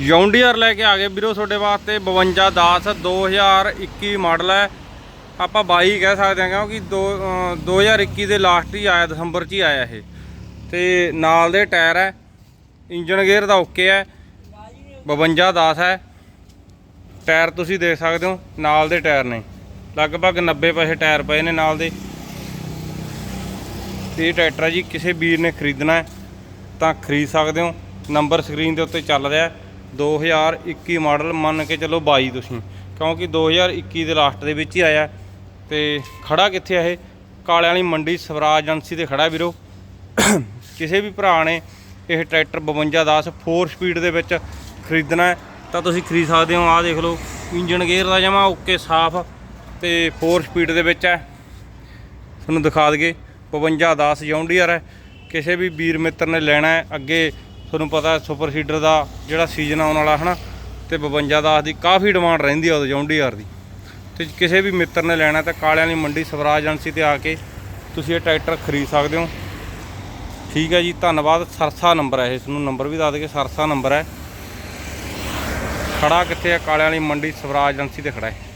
John Deere ਲੈ ਕੇ ਆ ਗਏ। ਵੀਰੋ ਤੁਹਾਡੇ ਵਾਸਤੇ 5210 2021 ਮਾਡਲ ਹੈ। ਆਪਾਂ 22 ਕਹਿ ਸਕਦੇ ਹਾਂ ਕਿਉਂਕਿ ਦੋ, ਅਹ 2021 ਦੇ ਲਾਸਟ ਹੀ ਆਇਆ ਦਸੰਬਰ 'ਚ ਹੀ ਆਇਆ ਇਹ। ਤੇ ਨਾਲ ਦੇ ਟਾਇਰ ਹੈ ਇੰਜਨ ਗੇਅਰ ਦਾ ਓਕੇ ਹੈ 5210 ਹੈ। ਟਾਇਰ ਤੁਸੀਂ ਦੇਖ ਸਕਦੇ ਹੋ ਨਾਲ ਦੇ ਟਾਇਰ ਨੇ। ਲਗਭਗ 90 ਪੈਸੇ ਟਾਇਰ ਪਏ ਨੇ ਨਾਲ ਦੇ। ਤੇ ਇਹ ਟਰੈਕਟਰ ਜੀ ਕਿਸੇ ਵੀਰ ਨੇ ਖਰੀਦਣਾ ਹੈ ਤਾਂ ਖਰੀਦ ਸਕਦੇ ਹੋ। ਨੰਬਰ ਸਕਰੀਨ ਦੇ ਉੱਤੇ ਚੱਲ ਰਿਹਾ ਹੈ। 2021 ਮਾਡਲ ਮੰਨ ਕੇ ਚੱਲੋ 22 ਤੁਸੀਂ, ਕਿਉਂਕਿ 2021 ਦੇ ਲਾਸਟ ਦੇ ਵਿੱਚ ਹੀ ਆਇਆ। ਤੇ ਖੜਾ ਕਿੱਥੇ ਆ ਇਹ? ਕਾਲਿਆਂ ਵਾਲੀ ਮੰਡੀ ਸਵਰਾਜ ਏਜੰਸੀ ਤੇ ਖੜਾ ਵੀਰੋ। ਕਿਸੇ ਵੀ ਭਰਾ ਨੇ ਇਹ ਟਰੈਕਟਰ 5210 4 ਸਪੀਡ ਦੇ ਵਿੱਚ ਖਰੀਦਣਾ ਹੈ, ਤਾਂ ਤੁਸੀਂ ਖਰੀਦ ਸਕਦੇ ਹੋ। ਆਹ ਦੇਖ ਲਓ ਇੰਜਨ ਗੇਅਰ ਦਾ ਜਮਾ ਓਕੇ ਸਾਫ਼ ਤੇ 4 ਸਪੀਡ ਦੇ ਵਿੱਚ ਹੈ। ਤੁਹਾਨੂੰ ਦਿਖਾ ਦਈਏ 5210 ਜੌਂਡੀਅਰ ਹੈ। ਕਿਸੇ ਵੀ ਵੀਰ ਮਿੱਤਰ ਨੇ ਲੈਣਾ ਹੈ, ਅੱਗੇ ਤੁਹਾਨੂੰ ਪਤਾ ਸੁਪਰ ਸੀਡਰ ਦਾ ਜਿਹੜਾ ਸੀਜ਼ਨ ਆਉਣ ਵਾਲਾ ਹਨਾ, ਤੇ 5210 ਦੀ ਕਾਫੀ ਡਿਮਾਂਡ ਰਹਿੰਦੀ ਆ ਉਹ ਜੌਂਡੀਅਰ ਦੀ। ਤੇ ਕਿਸੇ ਵੀ ਮਿੱਤਰ ਨੇ ਲੈਣਾ ਤਾਂ ਕਾਲਿਆਂ ਵਾਲੀ ਮੰਡੀ ਸਵਰਾਜ ਏਜੰਸੀ ਤੇ ਆ ਕੇ ਤੁਸੀਂ ਇਹ ਟਰੈਕਟਰ ਖਰੀਦ ਸਕਦੇ ਹੋ। ਠੀਕ ਹੈ ਜੀ, ਧੰਨਵਾਦ, ਸਰਸਾ ਨੰਬਰ ਹੈ ਇਹ ਤੁਹਾਨੂੰ ਨੰਬਰ ਵੀ ਦੱਸ ਦਈਏ, ਸਰਸਾ ਨੰਬਰ ਹੈ। ਖੜਾ ਕਿੱਥੇ ਹੈ? ਕਾਲਿਆਂ ਵਾਲੀ ਮੰਡੀ ਸਵਰਾਜ ਏਜੰਸੀ ਤੇ ਖੜਾ ਹੈ।